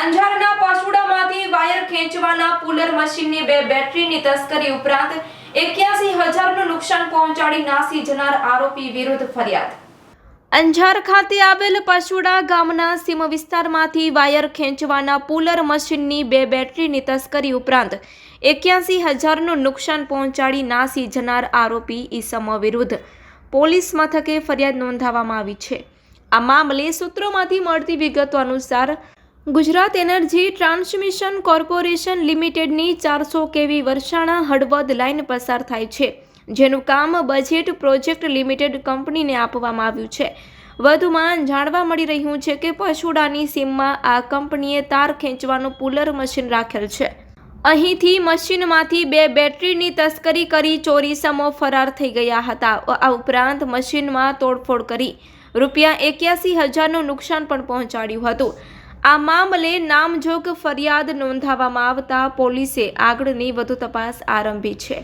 અંજારના પાસુડામાંથી wire ખેંચવાના puller મશીનની બે બેટરીની તસ્કરી ઉપરાંત એક્યાસી હજારનું નુકસાન પહોંચાડી નાસી જનાર આરોપી વિરુદ્ધ ફરિયાદ. અંજાર ખાતે આવેલ પાસુડા ગામના સીમ વિસ્તારમાંથી વાયર ખેંચવાના પુલર મશીનની બે બેટરીની તસ્કરી ઉપરાંત એક્યાસી હજારનું નુકસાન પહોંચાડી નાસી જનાર આરોપી ઈસમ વિરુદ્ધ. પોલીસ મથકે ફરિયાદ નોંધાવવામાં આવી છે. આ મામલે સૂત્રોમાંથી મળતી વિગતો અનુસાર ગુજરાત એનર્જી ટ્રાન્સમિશન કોર્પોરેશન લિમિટેડની ચારસો કેવી વર્ષાણા હળવદ લાઇન પસાર થાય છે, જેનું કામ બજેટ પ્રોજેક્ટ લિમિટેડ કંપનીને આપવામાં આવ્યું છે. વધુમાં જાણવા મળી રહ્યું છે કે પશુડાની સીમમાં આ કંપનીએ તાર ખેંચવાનું પુલર મશીન રાખેલ છે. અહીંથી મશીનમાંથી બે બેટરીની તસ્કરી કરી ચોરીસમો ફરાર થઈ ગયા હતા. આ ઉપરાંત મશીનમાં તોડફોડ કરી રૂપિયા એક્યાસી હજારનું નુકસાન પણ પહોંચાડ્યું હતું. આ મામલે નામજોગ ફરિયાદ નોંધાવવામાં આવતા પોલીસે આગળની વધુ તપાસ આરંભી છે.